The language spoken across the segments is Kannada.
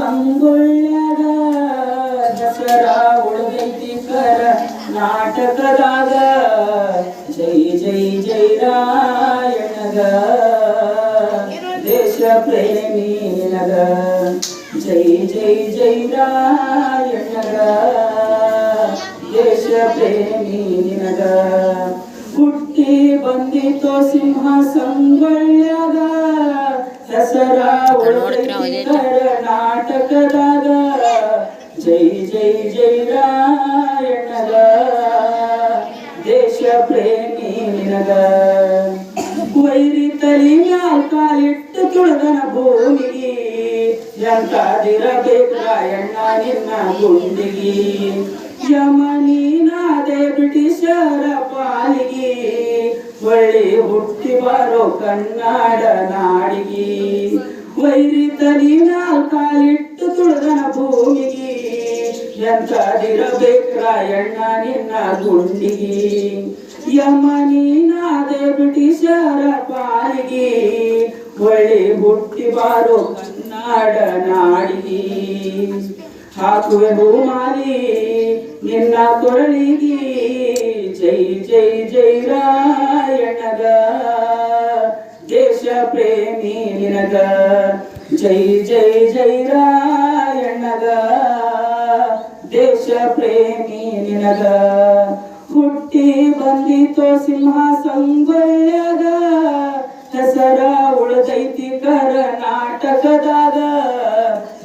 ಸಂಗೊಳ್ಳ್ಯಾಗ ದಸರಾ ಉಳ್ದೈತಿ ಕರ ನಾಟಕದಾಗ ಜೈ ಜೈ ಜೈ ರಾಯಣದ ದೇಶ ಪ್ರೇಮಿ ಜೈ ಜೈ ಜೈ ರಾಯಣದ ದೇಶ ಪ್ರೇಮಿ ನಿನಗ. ಹುಟ್ಟಿ ಬಂದಿತೋ ಸಿಂಹ ಸಂಗೊಳ್ಳದ ದಸರಾ ಉಳ್ದೈತಿ ಕರ್ನಾಟಕದಾಗ ಜೈ ಜೈ ಜೈ ರಾಯಣಗ ದೇಶ ಪ್ರೇಮಿ ನಿನಗ. ವೈರಿ ತಲಿ ಮ್ಯಾಲ್ ಕಾಲಿಟ್ಟು ತುಳಿದನ ಭೂಮಿಗೆ. ಎಂತಾದಿರಬೇಕು ರಾಯಣ್ಣ ನಿನ್ನ ಗುಂಡಿಗೆ. ಯಮನೀನಾದೆ ಬ್ರಿಟಿಷರ ಪಾಲಿಗೆ. ಒಳ್ಳೆ ಹುಟ್ಟಿ ಬರೋ ಕನ್ನಡ ನಾಡಿಗೆ. ವೈರಿ ತಲಿ ಮ್ಯಾಲ್ ತುಳಿದನ ಭೂಮಿಗೆ ಎಂತಾದಿರಬೇಕು ರಾಯಣ್ಣ ನಿನ್ನ ಗುಂಡಿಗೆ. ಯಮನೀನಾದೆ ಬ್ರಿಟಿಷರ ಪಾಲಿಗೆ, ಒಳ್ಳೆ ಹುಟ್ಟಿ ಬಾರೋ ಕನ್ನಡ ನಾಡಿಗೆ. ಹಾಕುವೆ ಭೂಮಾರಿ ನಿನ್ನ ಕೊರಳಿಗೆ. ಜೈ ಜೈ ಜೈ ರಾಯಣಗ ದೇಶ ಪ್ರೇಮಿ ನಿನಗ. ಜೈ ಜೈ ಜೈ ರಾಯಣಗ ದೇಶ ಪ್ರೇಮಿ ನಿನಗ. ಹುಟ್ಟಿ ಬಂದಿತೋ ಸಿಂಹ ಸಂಗೊಳ್ಳ್ಯಾಗ ಹೆಸರ ಉಳದೈತಿ ಕರ್ನಾಟಕದಾಗ.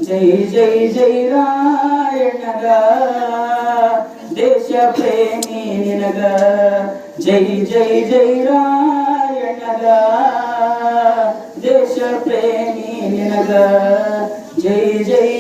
ಜೈ ಜೈ ಜೈ ರಾಯಣಗ ದೇಶ ಪ್ರೇಮಿ ನಿನಗ. ಜೈ ಜೈ ಜೈ ರಾಯಣಗ ದೇಶ ಪ್ರೇಮಿ ನಿನಗ. ಜೈ ಜೈ